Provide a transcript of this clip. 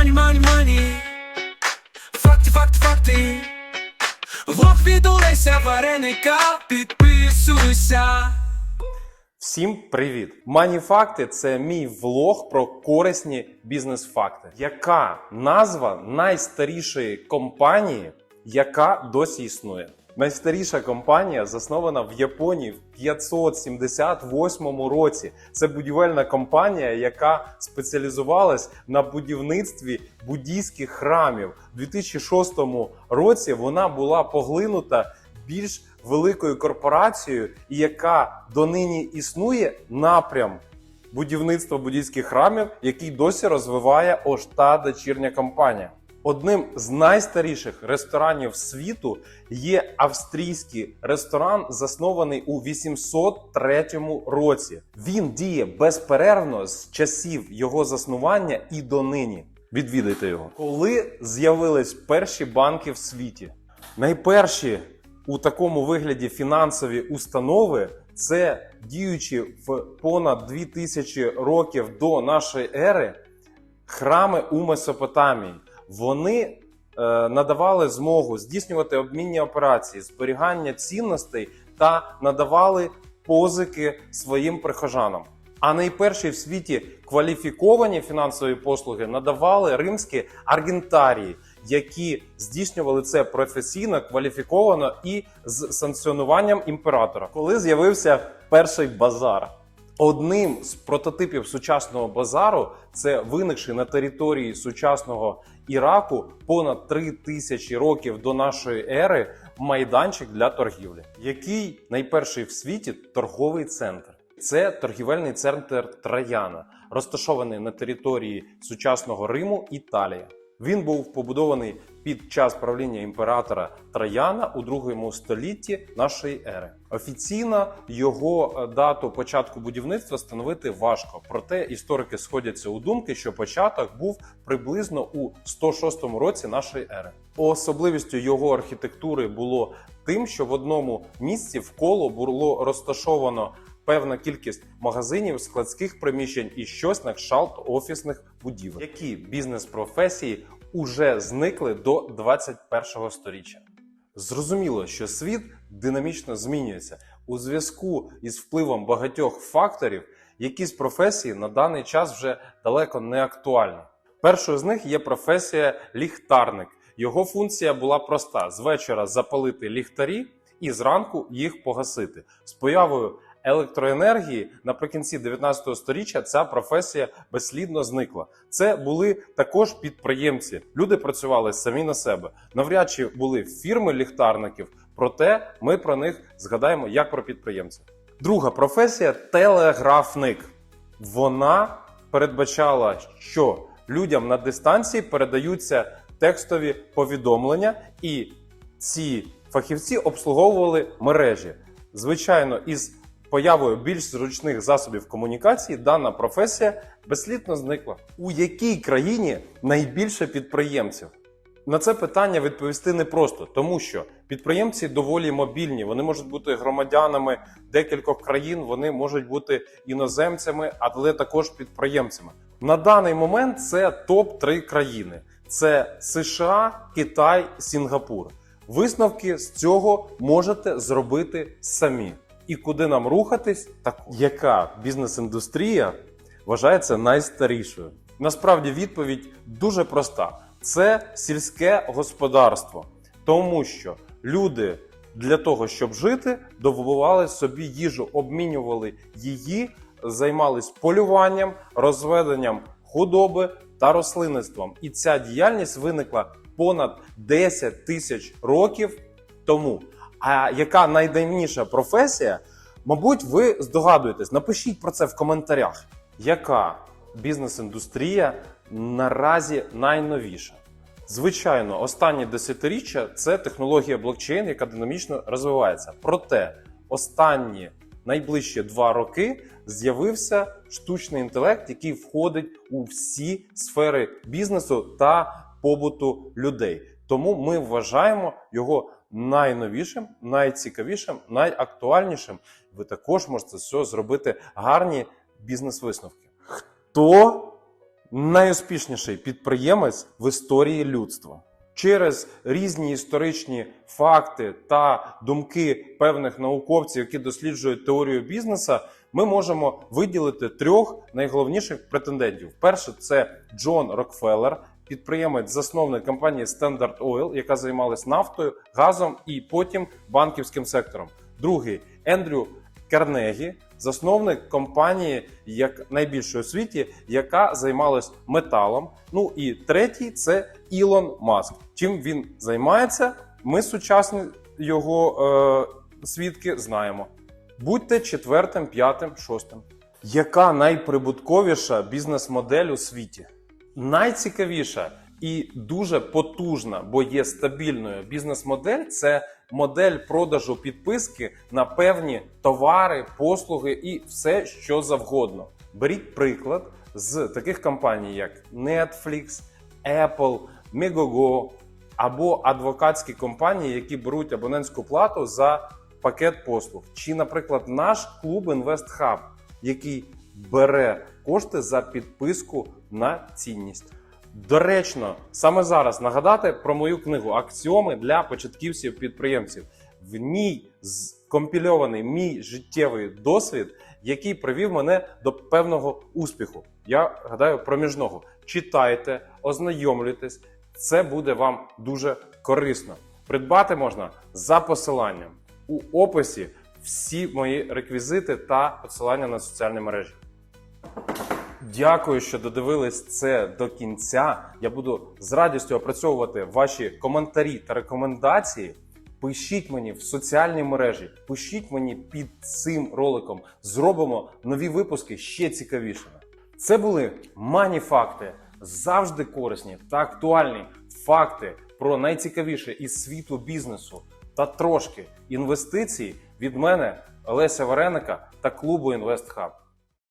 мані, мані, мані. Факти, факти, факти. Влог від Олеся Вареника. Підписуйся. Всім привіт! Маніфакти це мій влог про корисні бізнес-факти. Яка назва найстарішої компанії, яка досі існує? Найстаріша компанія заснована в Японії в 578 році. Це будівельна компанія, яка спеціалізувалась на будівництві буддійських храмів. У 2006 році вона була поглинута більш великою корпорацією, яка донині існує напрям будівництва буддійських храмів, який досі розвиває ось та дочірня компанія. Одним з найстаріших ресторанів світу є австрійський ресторан, заснований у 803 році. Він діє безперервно з часів його заснування і донині. Відвідайте його. Коли з'явились перші банки в світі, найперші у такому вигляді фінансові установи це діючі в понад 2000 років до нашої ери храми у Месопотамії. Вони е, надавали змогу здійснювати обмінні операції, зберігання цінностей та надавали позики своїм прихожанам. А найперші в світі кваліфіковані фінансові послуги надавали римські аргентарії, які здійснювали це професійно, кваліфіковано і з санкціонуванням імператора. Коли з'явився перший базар, Одним з прототипів сучасного базару це виникший на території сучасного Іраку понад 3 тисячі років до нашої ери майданчик для торгівлі, який найперший в світі торговий центр. Це торгівельний центр Трояна, розташований на території сучасного Риму, Італія. Він був побудований під час правління імператора Трояна у другому столітті нашої ери. Офіційно його е, дату початку будівництва встановити важко. Проте історики сходяться у думки, що початок був приблизно у 106 році нашої ери. Особливістю його архітектури було тим, що в одному місці вколо було розташовано певна кількість магазинів, складських приміщень і щось на кшталт офісних будівель. Які бізнес-професії уже зникли до 21-го сторіччя? Зрозуміло, що світ динамічно змінюється у зв'язку із впливом багатьох факторів. Якісь професії на даний час вже далеко не актуальні. Першою з них є професія ліхтарник. Його функція була проста: з вечора запалити ліхтарі і зранку їх погасити. З появою електроенергії наприкінці 19 століття ця професія безслідно зникла. Це були також підприємці. Люди працювали самі на себе. Навряд чи були фірми ліхтарників, проте ми про них згадаємо як про підприємців. Друга професія телеграфник. Вона передбачала, що людям на дистанції передаються текстові повідомлення, і ці фахівці обслуговували мережі. Звичайно, із появою більш зручних засобів комунікації дана професія безслідно зникла. У якій країні найбільше підприємців? На це питання відповісти непросто, тому що підприємці доволі мобільні. Вони можуть бути громадянами декількох країн, вони можуть бути іноземцями, але також підприємцями. На даний момент це топ 3 країни: це США, Китай, Сінгапур. Висновки з цього можете зробити самі. І куди нам рухатись, так яка бізнес-індустрія вважається найстарішою? Насправді відповідь дуже проста: це сільське господарство, тому що люди для того, щоб жити, добували собі їжу, обмінювали її, займались полюванням, розведенням худоби та рослинництвом. І ця діяльність виникла понад 10 тисяч років тому. А яка найдавніша професія? Мабуть, ви здогадуєтесь. Напишіть про це в коментарях. Яка бізнес-індустрія наразі найновіша? Звичайно, останні десятиріччя це технологія блокчейн, яка динамічно розвивається. Проте останні найближчі два роки з'явився штучний інтелект, який входить у всі сфери бізнесу та побуту людей. Тому ми вважаємо його найновішим, найцікавішим, найактуальнішим. Ви також можете з цього зробити гарні бізнес-висновки. Хто найуспішніший підприємець в історії людства. Через різні історичні факти та думки певних науковців, які досліджують теорію бізнесу, ми можемо виділити трьох найголовніших претендентів. Перший це Джон Рокфеллер, підприємець, засновник компанії Standard Oil, яка займалась нафтою, газом і потім банківським сектором. Другий Ендрю Карнегі, засновник компанії, як найбільшої у світі, яка займалась металом. Ну і третій це Ілон Маск. Чим він займається? Ми сучасні його е, свідки знаємо. Будьте четвертим, п'ятим, шостим. Яка найприбутковіша бізнес-модель у світі? Найцікавіша і дуже потужна, бо є стабільною бізнес-модель це модель продажу підписки на певні товари, послуги і все, що завгодно. Беріть приклад з таких компаній, як Netflix, Apple, Megogo або адвокатські компанії, які беруть абонентську плату за пакет послуг, чи, наприклад, наш клуб InvestHub, який бере кошти за підписку на цінність. Доречно, саме зараз нагадати про мою книгу Аксіоми для початківців підприємців. В ній скомпільований мій життєвий досвід, який привів мене до певного успіху. Я гадаю, проміжного. Читайте, ознайомлюйтесь, це буде вам дуже корисно. Придбати можна за посиланням у описі всі мої реквізити та посилання на соціальні мережі. Дякую, що додивились це до кінця. Я буду з радістю опрацьовувати ваші коментарі та рекомендації. Пишіть мені в соціальні мережі, пишіть мені під цим роликом. Зробимо нові випуски ще цікавішими. Це були маніфакти, завжди корисні та актуальні факти про найцікавіше із світу бізнесу та трошки інвестицій від мене, Олеся Вареника та клубу InvestHub.